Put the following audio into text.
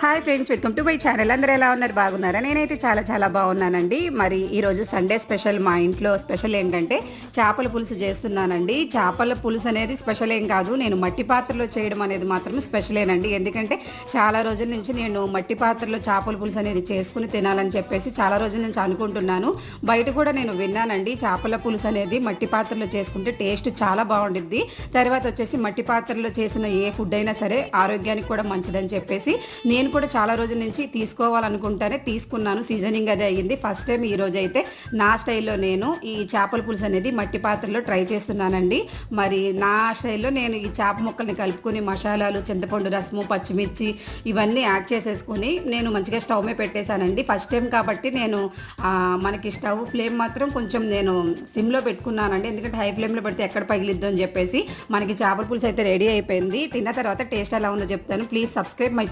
Hi friends welcome to my channel. అందరూ ఎలా ఉన్నారు? బాగున్నారా? నేనైతే చాలా చాలా బాగున్నానండి. మరి ఈరోజు సండే స్పెషల్ మా ఇంట్లో స్పెషల్ ఏంటంటే చేపల పులుసు చేస్తున్నానండి. చేపల పులుసు అనేది స్పెషల్ ఏం కాదు. నేను మట్టి పాత్రలో చేయడం అనేది మాత్రం స్పెషలేనండి. ఎందుకంటే చాలా రోజుల నుంచి నేను మట్టి పాత్రలో చేపల పులుసు అనేది చేసుకుని తినాలని చెప్పేసి చాలా రోజుల నుంచి అనుకుంటున్నాను. బయట కూడా నేను విన్నానండి చేపల పులుసు అనేది మట్టి పాత్రలో చేసుకుంటే టేస్ట్ చాలా బాగుండిద్ది. తర్వాత వచ్చేసి మట్టి పాత్రలో చేసిన ఏ ఫుడ్ అయినా సరే ఆరోగ్యానికి కూడా మంచిదని చెప్పేసి నేను నేను కూడా చాలా రోజుల నుంచి తీసుకోవాలనుకుంటానే తీసుకున్నాను. సీజనింగ్ అదే అయ్యింది. ఫస్ట్ టైం ఈ రోజు అయితే నా స్టైల్లో నేను ఈ చేపల పులుసు అనేది మట్టి పాత్రలో ట్రై చేస్తున్నానండి. మరి నా స్టైల్లో నేను ఈ చేప ముక్కల్ని కలుపుకొని మసాలాలు చింతపండు రసము పచ్చిమిర్చి ఇవన్నీ యాడ్ చేసేసుకొని నేను మంచిగా స్టవ్ మీద పెట్టేశానండి. ఫస్ట్ టైం కాబట్టి నేను మనకి స్టవ్ ఫ్లేమ్ మాత్రం కొంచెం నేను సిమ్లో పెట్టుకున్నానండి. ఎందుకంటే హై ఫ్లేమ్లో పెడితే ఎక్కడ పగిలిద్దు అని చెప్పేసి మనకి చేపల పులుసు అయితే రెడీ అయిపోయింది. తిన్న తర్వాత టేస్ట్ ఎలా ఉందో చెప్తాను. Please subscribe my